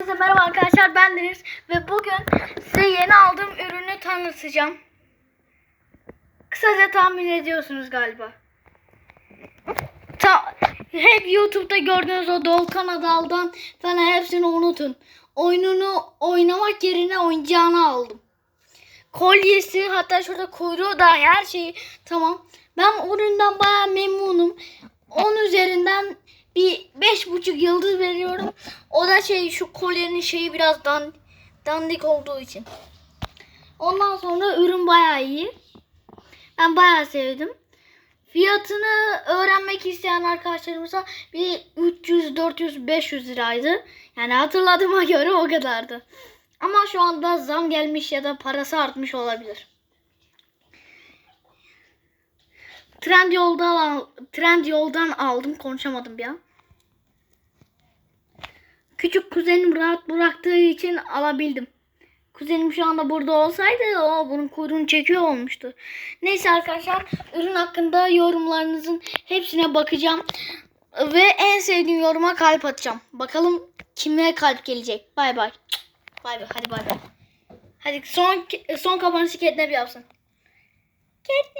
Herkese merhaba arkadaşlar ben Deniz ve bugün size yeni aldığım ürünü tanıtacağım. Kısaca tahmin ediyorsunuz galiba. Ta, hep YouTube'da gördüğünüz o Dolkan Adal'dan falan hepsini unutun. Oyununu oynamak yerine oyuncağını aldım. Kolyesi hatta şurada kuyruğu da her şeyi tamam. Ben üründen baya memnunum. 10 üzerinden bir beş buçuk yıldız veriyorum. O da şey şu kolyenin şeyi biraz dan, dandik olduğu için. Ondan sonra ürün bayağı iyi. Ben bayağı sevdim. Fiyatını öğrenmek isteyen arkadaşlarımıza bir 300, 400, 500 liraydı. Yani hatırladığıma göre o kadardı. Ama şu anda zam gelmiş ya da parası artmış olabilir. Trend yoldan trend yoldan aldım konuşamadım bir an. Küçük kuzenim rahat bıraktığı için alabildim. Kuzenim şu anda burada olsaydı o bunun kuyruğunu çekiyor olmuştu. Neyse arkadaşlar ürün hakkında yorumlarınızın hepsine bakacağım. Ve en sevdiğim yoruma kalp atacağım. Bakalım kime kalp gelecek. Bay bay. Bay bay hadi bay bay. Hadi son son kapanışı Catnap yapsın. Catnap.